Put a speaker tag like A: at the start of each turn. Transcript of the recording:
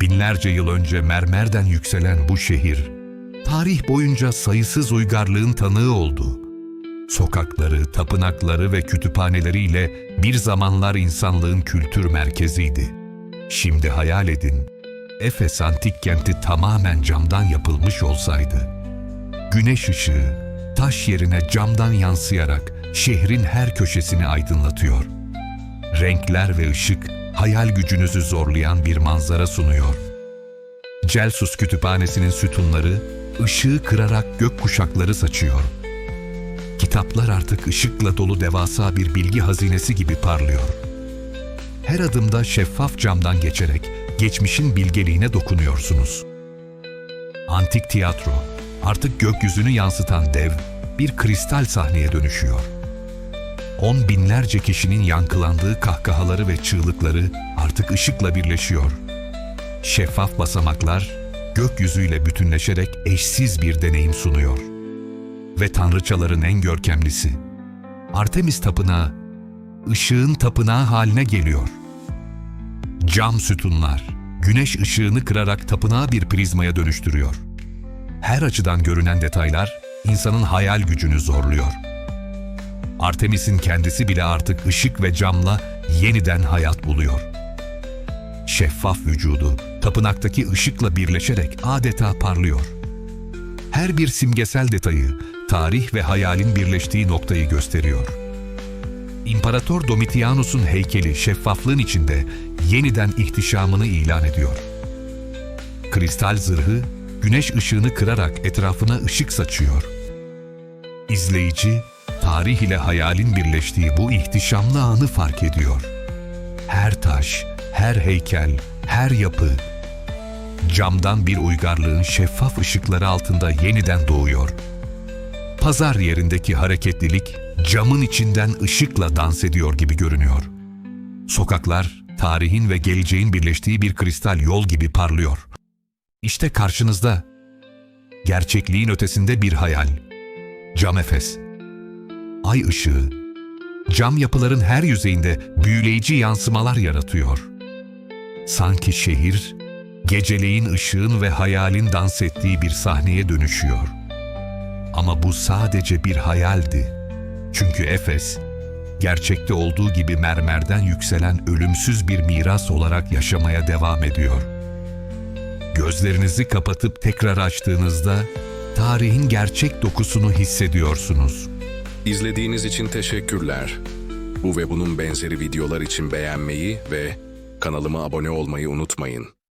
A: Binlerce yıl önce mermerden yükselen bu şehir, tarih boyunca sayısız uygarlığın tanığı oldu. Sokakları, tapınakları ve kütüphaneleriyle bir zamanlar insanlığın kültür merkeziydi. Şimdi hayal edin, Efes antik kenti tamamen camdan yapılmış olsaydı. Güneş ışığı, taş yerine camdan yansıyarak şehrin her köşesini aydınlatıyor. Renkler ve ışık hayal gücünüzü zorlayan bir manzara sunuyor. Celsus Kütüphanesi'nin sütunları ışığı kırarak gök kuşakları saçıyor. Kitaplar artık ışıkla dolu devasa bir bilgi hazinesi gibi parlıyor. Her adımda şeffaf camdan geçerek geçmişin bilgeliğine dokunuyorsunuz. Antik tiyatro artık gökyüzünü yansıtan dev bir kristal sahneye dönüşüyor. On binlerce kişinin yankılandığı kahkahaları ve çığlıkları artık ışıkla birleşiyor. Şeffaf basamaklar gökyüzüyle bütünleşerek eşsiz bir deneyim sunuyor. Ve tanrıçaların en görkemlisi, Artemis Tapınağı, ışığın tapınağı haline geliyor. Cam sütunlar, güneş ışığını kırarak tapınağı bir prizmaya dönüştürüyor. Her açıdan görünen detaylar insanın hayal gücünü zorluyor. Artemis'in kendisi bile artık ışık ve camla yeniden hayat buluyor. Şeffaf vücudu tapınaktaki ışıkla birleşerek adeta parlıyor. Her bir simgesel detayı tarih ve hayalin birleştiği noktayı gösteriyor. İmparator Domitianus'un heykeli şeffaflığın içinde yeniden ihtişamını ilan ediyor. Kristal zırhı güneş ışığını kırarak etrafına ışık saçıyor. İzleyici, tarih ile hayalin birleştiği bu ihtişamlı anı fark ediyor. Her taş, her heykel, her yapı, camdan bir uygarlığın şeffaf ışıkları altında yeniden doğuyor. Pazar yerindeki hareketlilik, camın içinden ışıkla dans ediyor gibi görünüyor. Sokaklar, tarihin ve geleceğin birleştiği bir kristal yol gibi parlıyor. İşte karşınızda, gerçekliğin ötesinde bir hayal. Cam Efes. Ay ışığı, cam yapıların her yüzeyinde büyüleyici yansımalar yaratıyor. Sanki şehir, geceleyin ışığın ve hayalin dans ettiği bir sahneye dönüşüyor. Ama bu sadece bir hayaldi. Çünkü Efes, gerçekte olduğu gibi mermerden yükselen ölümsüz bir miras olarak yaşamaya devam ediyor. Gözlerinizi kapatıp tekrar açtığınızda tarihin gerçek dokusunu hissediyorsunuz.
B: İzlediğiniz için teşekkürler. Bu ve bunun benzeri videolar için beğenmeyi ve kanalıma abone olmayı unutmayın.